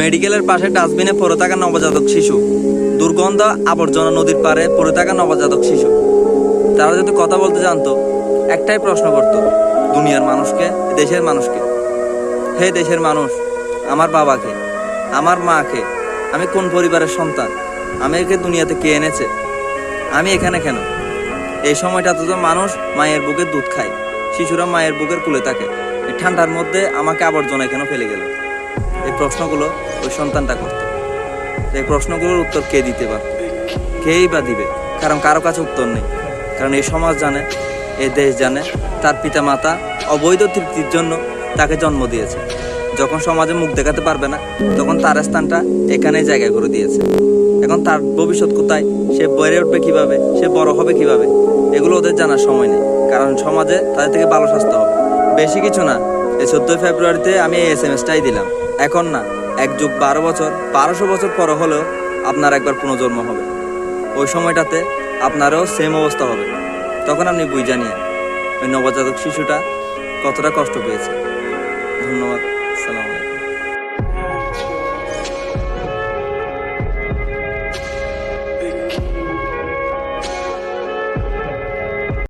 মেডিকেলের পাশে ডাস্টবিনে পড়ে থাকা নবজাতক শিশু। দুর্গন্ধ আবর্জনা নদীর পাড়ে পড়ে থাকা নবজাতক শিশু। তারা যদি কথা বলতে জানতো, একটাই প্রশ্ন করতো, দুনিয়ার মানুষকে, দেশের মানুষকে। হে দেশের মানুষ, আমার বাবাকে, আমার মাকে, আমি কোন পরিবারের সন্তান? আমি একে দুনিয়াতে কে এনেছে? আমি এখানে কেন? এই সময়টাতে তো মানুষ মায়ের বুকের দুধ খায়, শিশুরা মায়ের বুকের কুলে থাকে। ঠান্ডার মধ্যে আমাকে আবর্জনা কেন ফেলে গেল? এই প্রশ্নগুলো ওই সন্তানটা করত। এই প্রশ্নগুলোর উত্তর কে দিতে পারত? কেই বা দিবে? কারণ কারও কাছে উত্তর নেই। কারণ এই সমাজ জানে, এই দেশ জানে, তার পিতা মাতা অবৈধ তৃপ্তির জন্য তাকে জন্ম দিয়েছে। যখন সমাজে মুখ দেখাতে পারবে না, তখন তার স্থানটা এখানেই জায়গা করে দিয়েছে। এখন তার ভবিষ্যৎ কোথায়? সে বেড়ে উঠবে কীভাবে? সে বড় হবে কীভাবে? এগুলো ওদের জানার সময় নেই। কারণ সমাজে তাদের থেকে ভালো স্বাস্থ্য হবে। বেশি কিছু না। এই চোদ্দই ফেব্রুয়ারিতে আমি এই এস এম এসটাই দিলাম। এখন না, এক যুগ বারো বছর, বারোশো বছর পর হলেও আপনার একবার পুনর্জন্ম হবে। ওই সময়টাতে আপনারও সেম অবস্থা হবে। তখন আপনি বুঝ জানিয়ে ওই নবজাতক শিশুটা কতটা কষ্ট পেয়েছে। ধন্যবাদ।